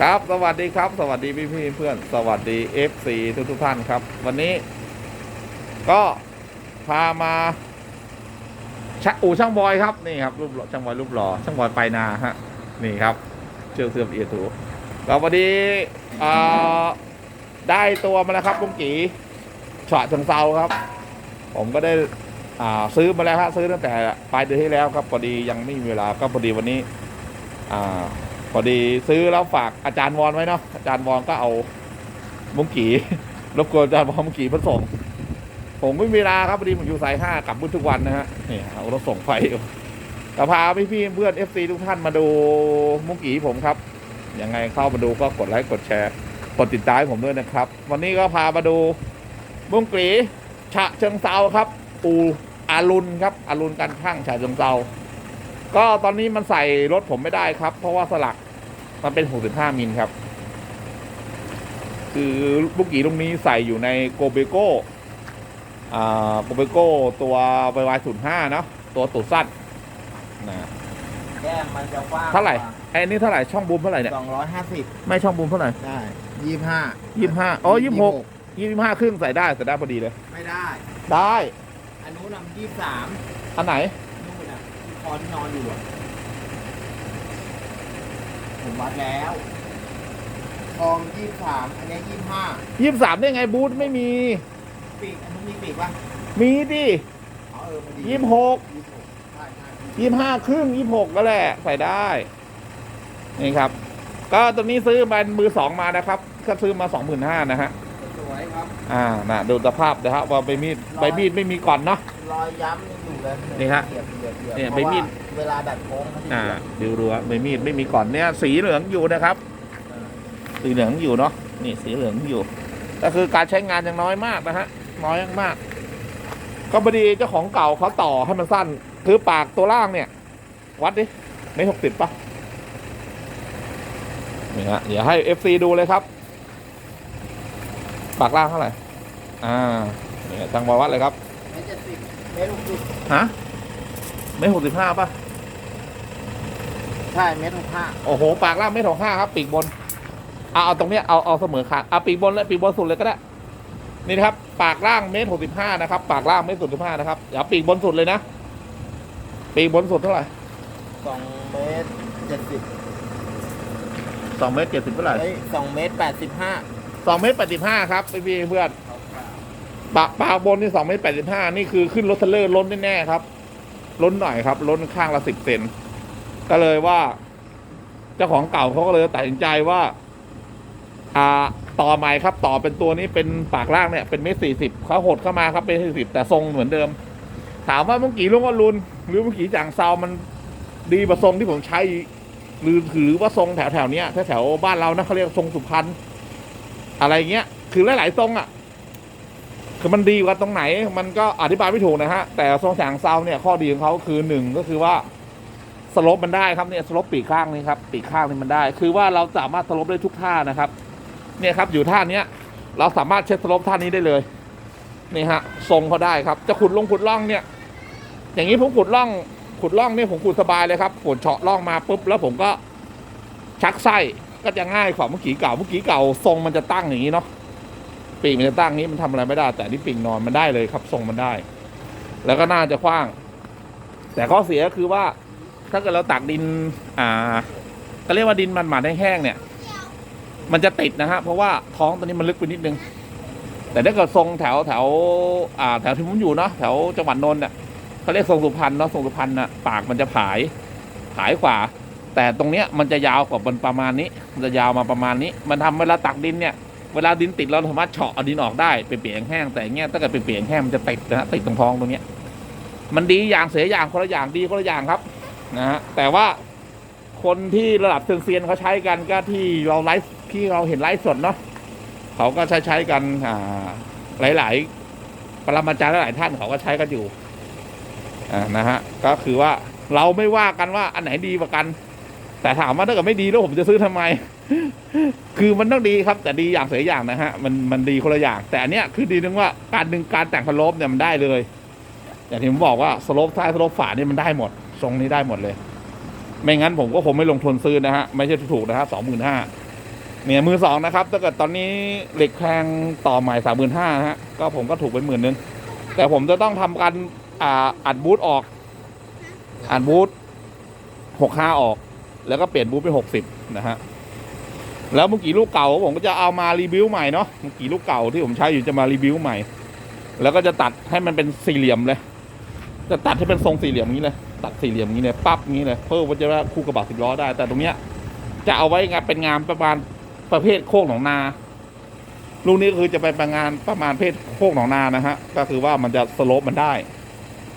ครับสวัสดีครับ สวัสดีพี่พี่เพื่อนสวัสดี FC ทุกทุกท่านครับ วันนี้ ก็พามาชอู่ช่างบอยครับนี่ครับรูปหล่อช่างบอยรูปหล่อช่างบอยไปนาฮะนี่ครับ เชื่อเสื่อมเอียถูก็พอดีได้ตัวมาแล้วครับลุงกีฉะเชิงเซาครับ ผมก็ได้ซื้อมาแล้วฮะซื้อตั้งแต่ปลายเดือนที่แล้วครับพอดียังไม่มีเวลาก็พอดีวันนี้อ่า พอดีซื้อแล้วฝากอาจารย์วอนไว้เนาะอาจารย์วอนก็เอามุ้งกีรบกวนอาจารย์วอนมุ้งกีมาส่งผมไม่มีเวลาครับพอดีผมอยู่สายห้ากลับบุญทุกวันนะฮะนี่เอารถส่งไปแต่พาพี่พี่เพื่อนเอฟซีทุกท่านมาดูมุ้งกีผมครับยังไงเข้ามาดูก็กดไลค์กดแชร์กดติดตามให้ผมด้วยนะครับ วันนี้ก็พามาดูมุ้งกีฉะเชิงเซาครับอูอารุณครับอารุณการช่างฉะเชิงเซา ก็ตอนนี้มันใส่รถผมไม่ได้ครับ เพราะว่าสลักมันเป็น 65 มิลครับ คือบุกกี้ตรงนี้ใส่อยู่ในโกเบโก้อ่าโกเบโก้ตัวไวายศูนย์ห้าเนาะตัวตูดสั้นนะแก้มมันจะกว้างเท่าไหร่ไอ้นี่เท่าไหร่ช่องบูมเท่าไหร่เนี่ยสองร้อยห้าสิบไม่ช่องบูมเท่าไหร่ได้ยี่ห้ายี่ห้าอ๋อยี่หกยี่ห้าครึ่งใส่ได้ใส่ได้พอดีเลย ไม่ได้ ได้ อันนู้นนำยี่สามอันไหนนู่นน่ะที่ คอที่นอนอยู่อะผมวัดแล้วคอมยี่สามอันนี้ยี่ห้ายี่สามได้ไงบูธไม่มี ปีกอันนู้นมีปีกปะมีดิอ๋อเออพอดียี่หกยี่หกใช่ใช่ยี่ห้าครึ่งยี่หกก็แหละใส่ได้ นี่ครับ ก็ตัวนี้ซื้อมามือสองมานะครับก็ซื้อมาสองหมื่นห้านะฮะ สวยครับ อ่านะดูสภาพนะครับว่าใบมีดใบมีดไม่มีก่อนเนาะรอยย้ำยังอยู่เลย นี่ฮะเหยียบเหยียบเหยียบเนี่ยเพราะใบมีดว่าเวลาดัดโค้งเขาจะอ่าเหยียบดูดูว่าใบมีดไม่มีก่อนเนี่ยสีเหลืองอยู่นะครับ สีเหลืองอยู่เนาะนี่สีเหลืองอยู่ ก็คือการใช้งานยังน้อยมากนะฮะน้อยมากก็พอดีเจ้าของเก่าเขาต่อให้มันสั้น คือปากตัวล่างเนี่ย วัดดิไม่หกสิบปะนี่ฮะเดี๋ยวให้เอฟซีดูเลยครับ ปากล่างเท่าไหร่อ่าเนี่ยจังหวะวัดเลยครับเมตรเจ็ดสิบเมตรหกสิบฮะไม่หกสิบห้าป่ะ ใช่เมตรหกห้าโอ้โห ปากล่างไม่ถงห้าครับ ปีกบน เอาเอาตรงเนี้ยเอาเอาเสมอขาเอาปีกบนและปีกบนสุดเลยก็ได้ นี่นะครับ ปากล่างเมตรหกสิบห้านะครับ ปากล่างเมตรสิบห้านะครับเดี๋ยวปีกบนสุดเลยนะ ปีกบนสุดเท่าไหร่สองเมตรเจ็ดสิบสองเมตรเจ็ดสิบเท่าไหร่เฮ้ยสองเมตรแปดสิบห้าสองเมตรแปดสิบห้าครับพี่ๆเพื่อน ปากปากบนนี่สองเมตรแปดสิบห้านี่คือขึ้นรถเทรลเลอร์ล้นแน่ๆครับ ล้นหน่อยครับ ล้นข้างละสิบเซนก็เลยว่า เจ้าของเก่าเขาก็เลยตัดสินใจว่า อ่าต่อใหม่ครับ ต่อเป็นตัวนี้เป็นปากล่างเนี่ย เป็นเมตรสี่สิบเขาหดเข้ามาครับเป็นสี่สิบแต่ทรงเหมือนเดิม ถามว่าเมื่อกี้ลุงอรุณหรือเมื่อกี้จางซาวมันดีกว่าทรงที่ผมใช้หรือถือว่าทรงแถวแถวๆเนี้ยแถวแถวๆบ้านเรานะเขาเรียกทรงสุพรรณอะไรเงี้ยคือหลายๆทรงอะ คือมันดีกว่าตรงไหน มันก็อธิบายไม่ถูกนะฮะ แต่ทรงฉางเซาเนี่ยข้อดีของเขาคือหนึ่งก็คือว่าสลบมันได้ครับเนี่ยสลบปีกข้างนี่ครับปีกข้างนี่มันได้ คือว่าเราสามารถสลบได้ทุกท่านะครับ เนี่ยครับอยู่ท่าเนี้ยเราสามารถเช็ดสลบท่านี้ได้เลยนี่ฮะทรงเขาได้ครับ จะขุดลงขุดล่องเนี่ย อย่างนี้ผมขุดล่อง ขุดล่องเนี่ยผมขุดสบายเลยครับขุดเฉาะล่องมาปุ๊บแล้วผมก็ชักไส้ก็จะง่ายกว่าเมื่อกี้เก่าเมื่อกี้เก่าทรงมันจะตั้งอย่างนี้เนาะ ปีกมันจะตั้งนี้มันทำอะไรไม่ได้ แต่นี่ปีกนอนมันได้เลยครับทรงมันได้ แล้วก็น่าจะกว้าง แต่ข้อเสียก็คือว่า ถ้าเกิดเราตักดิน อ่าก็เรียกว่าดินมันหมาดแห้งๆเนี่ย มันจะติดนะฮะเพราะว่าท้องตัวนี้มันลึกไปนิดนึง แต่ถ้าเกิดทรงแถวแถว อ่า แถวที่ผมอยู่เนาะแถวจังหวัดนนท์เนี่ยเขาเรียกทรงสุพรรณเนาะทรงสุพรรณน่ะปากมันจะผายผายกว่าแต่ตรงเนี้ยมันจะยาวกว่ามันประมาณนี้ มันจะยาวมาประมาณนี้ มันทำเวลาตักดินเนี่ย เวลาดินติดเราสามารถเฉาะเอาดินออกได้ไปเปียนแห้งแต่เงี้ยถ้าเกิดไปเปียนแห้งมันจะติดนะฮะติดตรงท้องตรงเนี้ย มันดีอย่างเสียอย่างคนละอย่างดีคนละอย่างครับนะฮะแต่ว่าคนที่ระดับเซียนเขาใช้กันก็ที่เราไลฟ์ที่เราเห็นไลฟ์สดเนาะเขาก็ใช้ใช้กันอ่าหลาย ๆ ปรมาจารย์หลายๆท่านเขาก็ใช้กันอยู่อ่านะฮะก็คือว่าเราไม่ว่ากันว่าอันไหนดีกว่ากัน แต่ถามว่าถ้าเกิดไม่ดีแล้วผมจะซื้อทำไม คือมันต้องดีครับ แต่ดีอย่างเสียอย่างนะฮะมันมันดีคนละอย่าง แต่อันเนี้ยคือดีนึงว่าการดึงการแต่งสโลปเนี่ยมันได้เลย อย่างที่ผมบอกว่าสโลปท้ายสโลปฝาเนี่ยมันได้หมด ทรงนี้ได้หมดเลย ไม่งั้นผมก็คงไม่ลงทุนซื้อนะฮะไม่ใช่ถูกนะฮะสองหมื่นห้าเนี่ยมือสองนะครับถ้าเกิดตอนนี้เหล็กแพงต่อใหม่สามหมื่นห้าฮะก็ผมก็ถูกไปหมื่นนึงแต่ผมจะต้องทำการอ่าอัดบูทออกอัดบูทหกห้าออก แล้วก็เปลี่ยนบูทเป็นหกสิบนะฮะ แล้วเมื่อกี้ลูกเก่าผมก็จะเอามารีวิวใหม่เนาะเมื่อกี้ลูกเก่าที่ผมใช้อยู่จะมารีวิวใหม่ แล้วก็จะตัดให้มันเป็นสี่เหลี่ยมเลย จะตัดให้เป็นทรงสี่เหลี่ยมอย่างนี้เลย ตัดสี่เหลี่ยมอย่างนี้เลยปั๊บอย่างนี้เลยเพิ่มว่าจะว่าคู่กระบะสิบล้อได้ แต่ตรงเนี้ยจะเอาไว้งานเป็นงานประมาณประเภทโคกหนองนาลูกนี้ก็คือจะไปประงานประมาณเพศโคกหนองนานะฮะ ก็คือว่ามันจะสโลปมันได้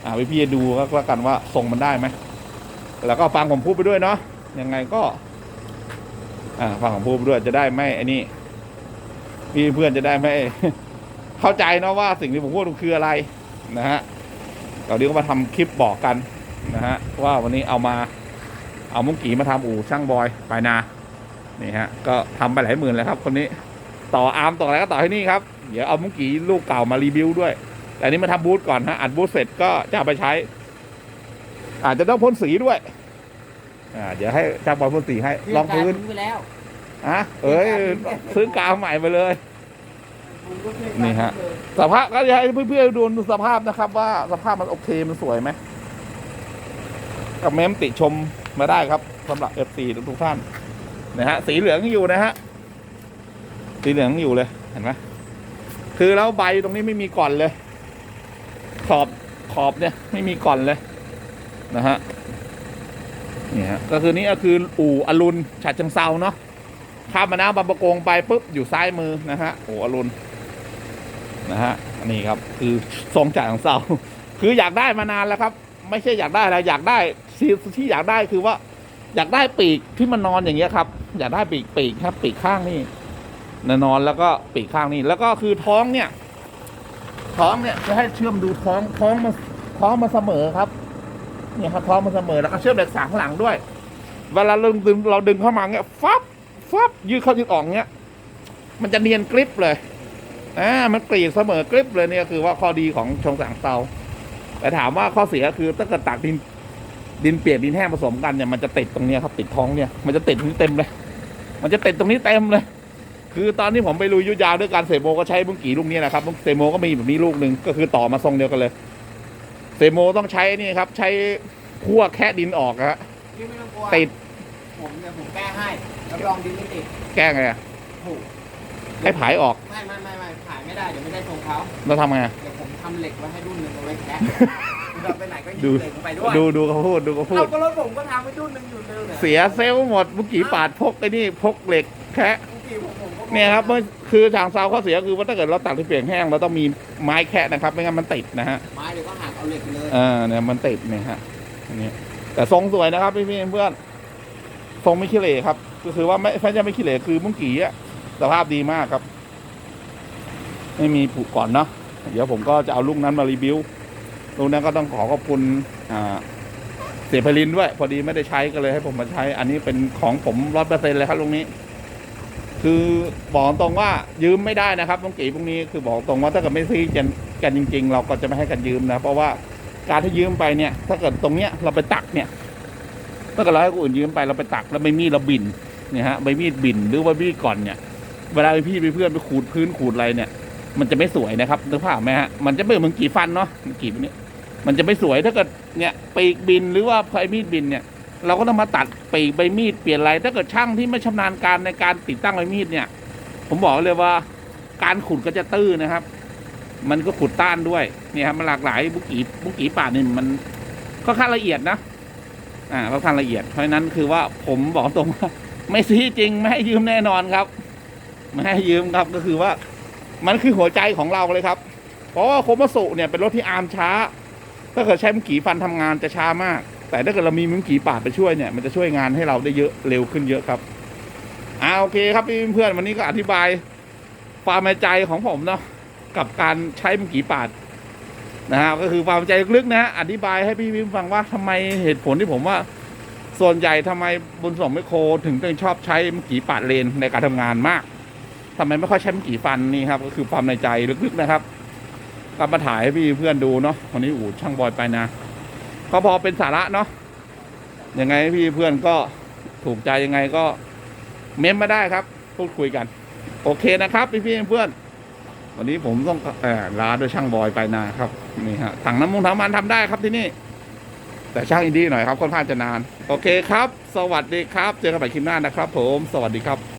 อ่าพี่พี่ๆดูก็แล้วกันว่าทรงมันได้ไหม แล้วก็ฟังผมพูดไปด้วยเนาะ ยังไงก็ อ่าฟังผมพูดด้วยจะได้ไม่ไอ้นี่พี่เพื่อนจะได้ไม่เข้าใจเนาะว่าสิ่งที่ผมพูดคืออะไรนะฮะเราเดี๋ยวก็มาทำคลิปบอกกันนะฮะว่าวันนี้เอามาเอามุ้งกีมาทำอู่ช่างบอยปลายนานี่ฮะก็ทำไปหลายหมื่นแล้วครับ คนนี้ต่ออาร์มต่ออะไรก็ต่อให้นี่ครับเดี๋ยวเอามุ้งกีลูกเก่ามารีวิวด้วย แต่อันนี้มาทำบูธก่อนฮะอัดบูธเสร็จก็จะไปใช้ อาจจะต้องพ่นสีด้วย อ่าเดี๋ยวให้ช่างบอยพ่นสีให้ลองพื้นไปแล้วอะเอ้ยซื้อกาวใหม่ไปเลยผมก็เคยนี่ฮะ สภาพก็จะให้เพื่อนๆดูสภาพนะครับ ว่าสภาพมันโอเคมันสวยไหมกับเมมติชมมาได้ครับสำหรับ F4 ทุกๆท่านนะฮะสีเหลืองอยู่นะฮะสีเหลืองอยู่เลยเห็นไหมคือแล้วใบตรงนี้ไม่มีก่อนเลย ขอบขอบเนี่ย ไม่มีก่อนเลย นะฮะ นี่ฮะก็คือนี่ก็คืออู่อรุณฉะเชิงเซาเนาะข้ามมาน้ำบางประกงไปปุ๊บอยู่ซ้ายมือนะฮะอู่อรุณนะฮะนี่ครับคือทรงจ่ายของเซาคืออยากได้มานานแล้วครับ ไม่ใช่อยากได้อะไรอยากได้ที่ที่อยากได้คือว่า อยากได้ปีกที่มันนอนอย่างเงี้ยครับ อยากได้ปีกปีกครับ ปีกข้างนี่นอนแล้วก็ปีกข้างนี่แล้วก็คือท้องเนี่ย ท้องเนี่ยจะให้เชื่อมดูท้องท้องมาท้องมาเสมอครับ เนี่ยครับท้องมาเสมอแล้วก็เชื่อมเหล็กสางข้างหลังด้วย เวลาเราดึงเราดึงเข้ามาเงี้ยฟับฟับยืดเข้ายืดออกเงี้ย มันจะเนียนกริบเลยอ่ามันกรีดเสมอกริบเลยเนี่ยคือว่าข้อดีของชงสางเตาแต่ถามว่าข้อเสียคือถ้าเกิดตักดินดินเปียกดินแห้งผสมกันเนี่ยมันจะติดตรงเนี้ยครับติดท้องเนี่ยมันจะติดตรงนี้เต็มเลย มันจะติดตรงนี้เต็มเลย คือตอนที่ผมไปลุยยุยาวด้วยการเสโมก็ใช้บุ้งกี่ลูกนี้แหละครับบุ้งเสโมก็มีแบบนี้ลูกหนึ่งก็คือต่อมาทรงเดียวกันเลย เสโมต้องใช้นี่ครับ ใช้คั่วแค่ดินออกอะฮะพี่ไม่ต้องกลัวติดผมเนี่ยผมแก้ให้รับรองดินไม่ติดแก้ไงอะถูกให้ผายออกไม่ไม่ไม่ไม่ขายไม่ได้เดี๋ยวไม่ได้ทรงเขาเราทำไงอะ เดี๋ยวผมทำเหล็กไว้ให้รุ่นหนึ่งเอาไว้แคะเราไปไหนก็หยิดู บเหล็กไปด้วยดูดูเขาพูดดูเขาพูเอาดก็รถผมก็ทำไว้รุ่นหนึ่งอยู่เดิมเนี่ยเสียเซลล์หมดบุ้งกี่ปาดพกไอ้นี่พกเหล็กแคะบางทีผมผมก็เนี่ยครับเมื่อคือทางซาวข้อเสียคือว่าถ้าเกิดเราตัดที่เปลี่ยนแห้งเราต้องมีไม้แคะนะครับ ไม่งั้นมันติดนะฮะไม้เดี๋ยวก็หัก เอาเหล็กเลยเออเนี่ยมันติดเนี่ยฮะอันนี้แต่ทรงสวยนะครับพี่ๆเพื่อนทรงไม่ขี้เหร่ครับ ก็คือว่าไม่ไม่ใช่ไม่ขี้เหร่คือมุ้งกี่อะสภาพดีมากครับ ไม่มีผุก่อนเนาะเดี๋ยวผมก็จะเอาลูกนั้นมารีวิวลูกนั้นก็ต้องขอขอบคุณอ่าเสียพลินด้วย พอดีไม่ได้ใช้ก็เลยให้ผมมาใช้ อันนี้เป็นของผมร้อยเปอร์เซ็นเลยครับลูกนี้ คือบอกตรงว่ายืมไม่ได้นะครับลุงกีพวกนี้คือบอกตรงว่าถ้าเกิดไม่ซื้อกัน กันจริง ๆ เราก็จะไม่ให้กันยืมนะ เพราะว่าการที่ยืมไปเนี่ย ถ้าเกิดตรงเนี้ยเราไปตักเนี่ย ถ้าเกิดเราให้คนอื่นยืมไปเราไปตักแล้วใบมีดเราบินเนี่ยฮะใบมีดบินหรือว่ามีดก่อนเนี่ย เวลาพี่ไปเพื่อนไปขูดพื้นขูดอะไรเนี่ย มันจะไม่สวยนะครับนึกภาพไหมฮะมันจะไม่เหมือนกี่ฟันเนาะมันกี่นี้มันจะไม่สวยถ้าเกิดเนี่ยปีกบินหรือว่าใบมีดบินเนี่ย เราก็ต้องมาตัดปีกใบมีดเปลี่ยนอะไรถ้าเกิดช่างที่ไม่ชำนาญการในการติดตั้งใบมีดเนี่ย ผมบอกเลยว่าการขุดก็จะตื้อนะครับ มันก็ขุดต้านด้วยเนี่ยครับมันหลากหลายบุกีบุกีป่านี่มันค่อนข้างละเอียดนะอ่าค่อนข้างละเอียดเพราะนั้นคือว่าผมบอกตรงว่าไม่ซื้อจริงไม่ให้ยืมแน่นอนครับไม่ให้ยืมครับก็คือว่า มันคือหัวใจของเราเลยครับ เพราะว่าโคมาสุเนี่ยเป็นรถที่อาร์มช้า ถ้าเกิดใช้มุงกีฟันทำงานจะช้ามาก แต่ถ้าเกิดเรามีมุงกีปาดไปช่วยเนี่ยมันจะช่วยงานให้เราได้เยอะเร็วขึ้นเยอะครับอ่าโอเคครับพี่เพื่อนวันนี้ก็อธิบายความในใจของผมเนาะ กับการใช้มุงกีปาดนะฮะก็คือความใจลึกๆนะฮะอธิบายให้พี่พิมฟังว่าทำไมเหตุผลที่ผมว่า ส่วนใหญ่ทำไมบนสองไมโคร ถึงต้องชอบใช้มุงกีปาดเลนในการทำงานมากทำไมไม่ค่อยใช้มุงกีฟันนี่ครับ ก็คือความในใจลึกๆนะครับก็มาถ่ายให้พี่เพื่อนดูเนาะวันนี้อู่ช่างบอยไปนะก็พอเป็นสาระเนาะยังไงพี่เพื่อนก็ถูกใจยังไงก็เม้มมาได้ครับ พูดคุยกัน โอเคนะครับ พี่พี่เพื่อน วันนี้ผมต้องอ่อลาโดยช่างบอยไปนะครับนี่ฮะถังน้ำมันถังน้ำมันทำได้ครับที่นี่ แต่ช่างอินดี้หน่อยครับค่อนข้างจะนาน โอเคครับ สวัสดีครับ เจอกันใหม่คลิปหน้านะครับ ผม สวัสดีครับ